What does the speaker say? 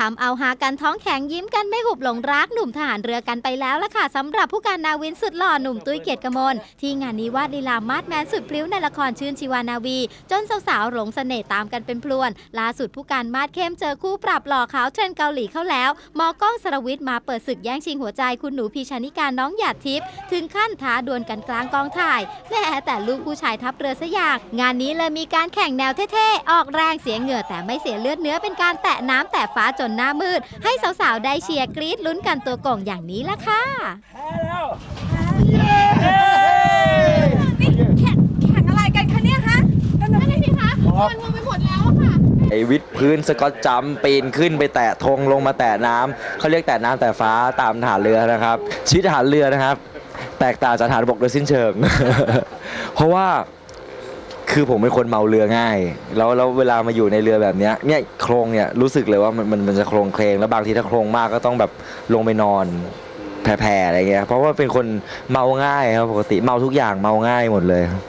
ทำเอาหากันท้องแข็งยิ้มกันไม่หุบหลงรักหนุ่มทหารเรือกันไปแล้วล่ะค่ะสำหรับผู้การนาวินสุดหล่อหนุ่มตุ้ยเกียรติกมลที่งานนี้วาดลีลามาดแมนสุดพลิ้วในละครชื่นชีวานาวี จนสาวๆหลงเสน่ห์ตามกันเป็นพลวนล่าสุดผู้การมาดเข้มเจอคู่ปรับหล่อขาวเทรนเกาหลีเข้าแล้วมอก้องสรวิทย์มาเปิดศึกแย่งชิงหัวใจคุณหนูพีชานิการน้องหยาดทิพย์ถึงขั้นท้าดวลกันกลางกองถ่ายแม่แต่ลูกผู้ชายทัพเรือซะอย่างงานนี้เลยมีการแข่งแนวเท่ๆออกแรงเสียเหงื่อแต่ไม่เสียเลือดเนื้อเป็นการแตะน้ำแตะฟ้าจนหน้ามืด ให้สาวๆ ได้เชียร์กรี๊ดลุ้นกันตัวโก่งอย่างนี้ละค่ะนี่แข่งแข่งอะไรกันคะเนี่ยฮะนั่นน่ะสิคะไอวิดพื้นสกอตจัมป์ปีนขึ้นไปแตะธงลงมาแตะน้ำเขาเรียกแตะน้ำแตะฟ้าตามทหารเรือนะครับชีวิตทหารเรือนะครับ แตกต่างจากทหารบกโดยสิ้นเชิง เพราะว่า คือผมเป็นคนเมาเรือง่าย แล้วแล้วเวลามาอยู่ในเรือแบบเนี้ยเนี่ยโครงเนี่ยรู้สึกเลยว่ามันมันมันจะโครงเคลงแล้วบางทีถ้าโครงมากก็ต้องแบบลงไปนอนแผ่ๆอะไรเงี้ยเพราะว่าเป็นคนเมาง่ายครับปกติเมาทุกอย่างเมาง่ายหมดเลยครับ